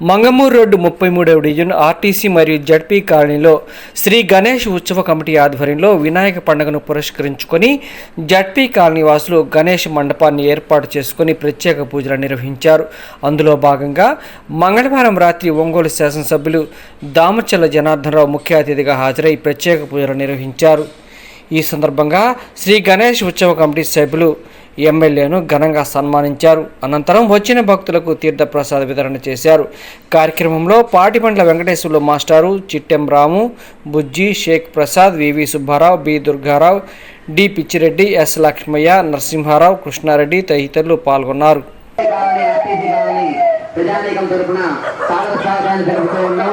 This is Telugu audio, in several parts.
మంగమూరు రోడ్డు ముప్పై మూడవ డివిజన్ ఆర్టీసీ మరియు జడ్పీ కాలనీలో శ్రీ గణేష్ ఉత్సవ కమిటీ ఆధ్వర్యంలో వినాయక పండుగను పురస్కరించుకొని జడ్పీ కాలనీ వాసులు గణేష్ మండపాన్ని ఏర్పాటు చేసుకుని ప్రత్యేక పూజలు నిర్వహించారు. అందులో భాగంగా మంగళవారం రాత్రి ఒంగోలు శాసనసభ్యులు దామచల్ల జనార్దనరావు ముఖ్య అతిథిగా హాజరై ప్రత్యేక పూజలు నిర్వహించారు. ఈ సందర్భంగా శ్రీ గణేష్ ఉత్సవ కమిటీ సభ్యులు ఎమ్మెల్యేను ఘనంగా సన్మానించారు. అనంతరం వచ్చిన భక్తులకు తీర్థప్రసాద వితరణ చేశారు. కార్యక్రమంలో పాటిపండ్ల వెంకటేశ్వర్లు మాస్టారు Chittem Ramu Bujji Shaik Prasad V V Subbarao B Durgarao D Pichireddy S Lakshmayya Narasimharao Krishnareddy తదితరులు పాల్గొన్నారు. ప్రజానీకం తరపున స్వాగత స్వాగతాన్ని జరుపుతూ ఉన్నాం.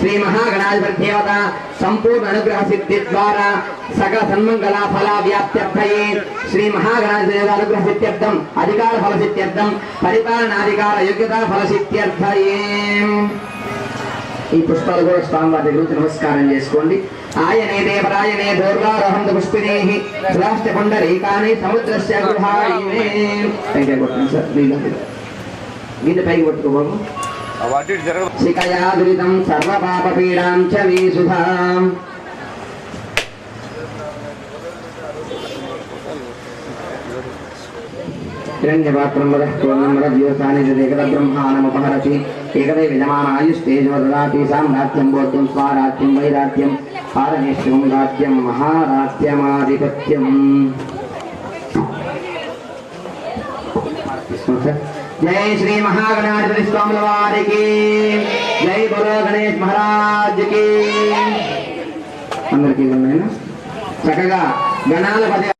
నామదేశ్య తనుజా లక్ష్మీ శ్రీ మహాగణాధిపత్యేవత సంపూర్ణ అనుగ్రహ సిద్ధి ద్వారా సకల సన్మంగళ ఫల వ్యాప్త్యర్థయే శ్రీ మహాగణాధిపతి అనుగ్రహ సిద్ధ్యర్థం అధికార ఫల సిద్ధ్యర్థం పరిపాలనాధికార యోగ్యత ఫల సిద్ధ్యర్థయే. ఈ పుష్పాలు కూడా స్వామివారి దగ్గర నమస్కారం చేసుకోండి. ఆయనే దేవరాయనే దూర్గారోహంత పుష్పిణే రాష్ట్ర పుండరీకాని సముద్రస్య గృహాయినే. పైకి కొట్టండి సార్ నీళ్ళు గీత పైకి కొట్టుకోబాబు బాబు అటు ఇటు జరగదు. శిఖయా దురితం సర్వపాపపీడాం చ వీసుధాం హిరణ్యపాత్రం వద పూర్ణం వద వ్యూసాని ఏకద విజమానాయుస్తేజో దదాతి సామ్రాజ్యం బోధ్యం స్వారాజ్యం వైరాజ్యం పారమేశ్వరం రాజ్యం మహారాజ్యమాధిపత్యం. జై శ్రీ మహాగణాధిపతి స్వాముల వారికి జై బలో గణేష్ మహారాజ్కి అందరికీ చక్కగా గణాల పది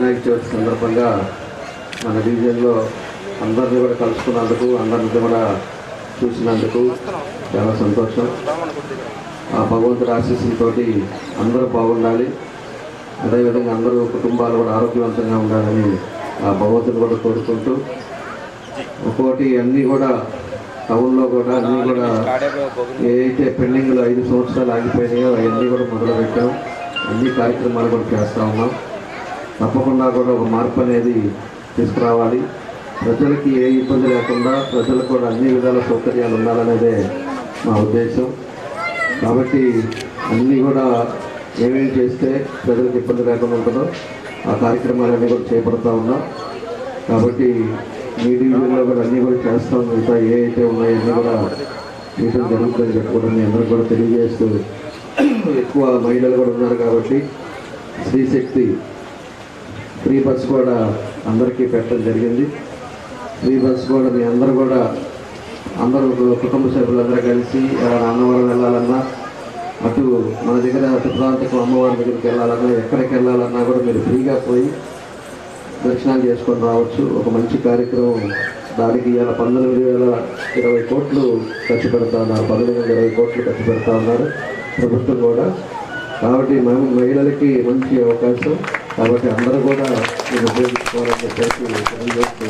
వినాయక చవితి సందర్భంగా మన డివిజన్లో అందరినీ కూడా కలుసుకున్నందుకు అందరినీ కూడా చూసినందుకు చాలా సంతోషం. ఆ భగవంతుడి ఆశీస్సులతో అందరూ బాగుండాలి. అదేవిధంగా అందరూ కుటుంబాలు కూడా ఆరోగ్యవంతంగా ఉండాలని ఆ భగవంతుని కూడా కోరుకుంటూ ఒక్కోటి అన్నీ కూడా టౌన్లో కూడా అన్నీ కూడా ఏదైతే పెండింగ్లో ఐదు సంవత్సరాలు ఆగిపోయినాయో అవన్నీ కూడా మొదలుపెట్టాం. అన్ని కార్యక్రమాలు కూడా చేస్తూ ఉన్నాం. తప్పకుండా కూడా ఒక మార్పు అనేది తీసుకురావాలి. ప్రజలకి ఏ ఇబ్బంది లేకుండా ప్రజలకు కూడా అన్ని విధాల సౌకర్యాలు ఉండాలనేదే మా ఉద్దేశం. కాబట్టి అన్నీ కూడా ఏమేమి చేస్తే ప్రజలకు ఇబ్బంది లేకుండా ఉంటుందో ఆ కార్యక్రమాలన్నీ కూడా చేపడుతూ ఉన్నాం. కాబట్టి మీ డివిజన్లో కూడా అన్నీ కూడా చేస్తాం మిగతా ఏ అయితే ఉన్నాయో అన్నీ కూడా మీటింగ్ జరుగుతుంది చెప్పుకోవడం మీ అందరూ కూడా తెలియజేస్తూ ఎక్కువ మహిళలు కూడా ఉన్నారు కాబట్టి స్త్రీశక్తి ఫ్రీ బస్ కూడా అందరికీ పెట్టడం జరిగింది. ఫ్రీ బస్ కూడా మీ అందరూ కూడా అందరూ కుటుంబ సభ్యులందరూ కలిసి ఎవరైనా అన్నవరం వెళ్ళాలన్నా అటు మన దగ్గర అటు ప్రాంతకు అమ్మవారి దగ్గరికి వెళ్ళాలన్నా ఎక్కడికి వెళ్ళాలన్నా కూడా మీరు ఫ్రీగా పోయి దర్శనాలు చేసుకొని రావచ్చు. ఒక మంచి కార్యక్రమం దానికి ఇలా పంతొమ్మిది వేల ఇరవై కోట్లు ఖర్చు పెడతా ఉన్నారు. పంతొమ్మిది వేల ఇరవై కోట్లు ఖర్చు పెడతా ఉన్నారు ప్రభుత్వం కూడా. కాబట్టి మనం మహిళలకి మంచి అవకాశం. కాబట్టి అందరూ కూడా మీరు ఉపయోగించుకోవాలని చెప్పేసి తెలియజేస్తూ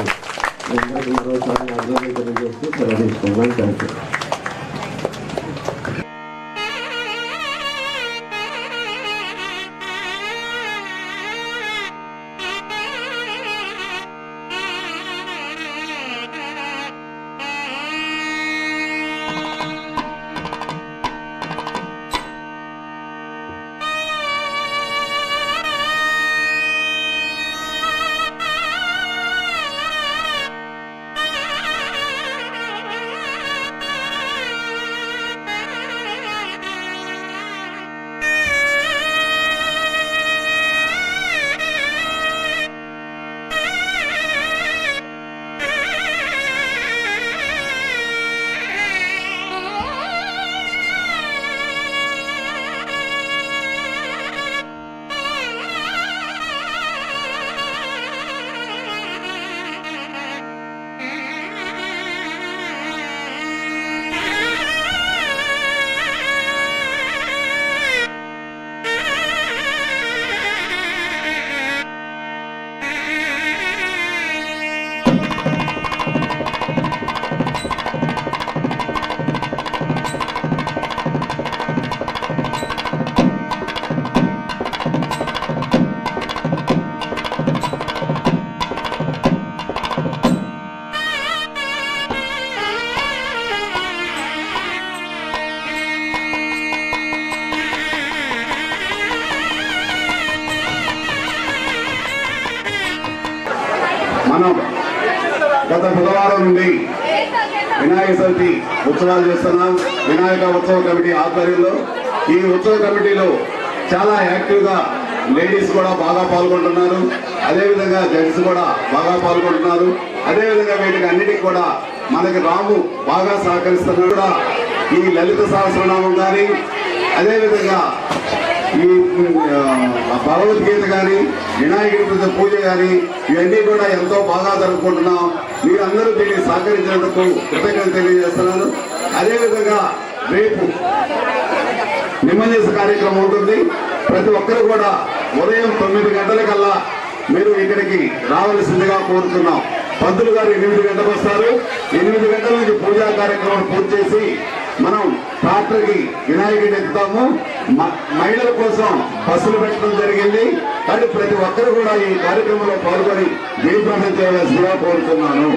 అందరికీ మరోసారి అందరినీ తెలియజేస్తూ సెలవు తీసుకున్నాను థ్యాంక్ యూ గత బుధవారం నుండి వినాయక చవితి ఉత్సవాలు చేస్తున్నాం. వినాయక ఉత్సవ కమిటీ ఆధ్వర్యంలో ఈ ఉత్సవ కమిటీలో చాలా యాక్టివ్గా లేడీస్ కూడా బాగా పాల్గొంటున్నారు. అదేవిధంగా జెంట్స్ కూడా బాగా పాల్గొంటున్నారు. అదేవిధంగా వీటికి అన్నిటికీ కూడా మనకి రాము బాగా సహకరిస్తున్నారు. కూడా ఈ లలిత సహస్రనామం కానీ అదేవిధంగా ఈ భగవద్గీత కానీ వినాయకుడి పూజ కానీ ఇవన్నీ కూడా ఎంతో బాగా జరుపుకుంటున్నాం. మీరు అందరూ దీన్ని సహకరించినందుకు కృతజ్ఞత తెలియజేస్తున్నాను. అదేవిధంగా రేపు నిమ్మజేస కార్యక్రమం ఉంటుంది. ప్రతి ఒక్కరు కూడా ఉదయం తొమ్మిది గంటలకల్లా మీరు ఇక్కడికి రావాల్సిందిగా కోరుతున్నాం. పంతులు గారు ఎనిమిది గంటలకు వస్తారు. ఎనిమిది గంటల నుంచి పూజా కార్యక్రమం పూర్తి చేసి మనం ట్రాక్టర్కి వినాయకుడిని ఎక్కుతాము మ- మహిళల కోసం బస్సులు పెట్టడం జరిగింది. కానీ ప్రతి ఒక్కరు కూడా ఈ కార్యక్రమంలో పాల్గొని దీపాన్ని చేయవలసిందిగా కోరుతున్నాను.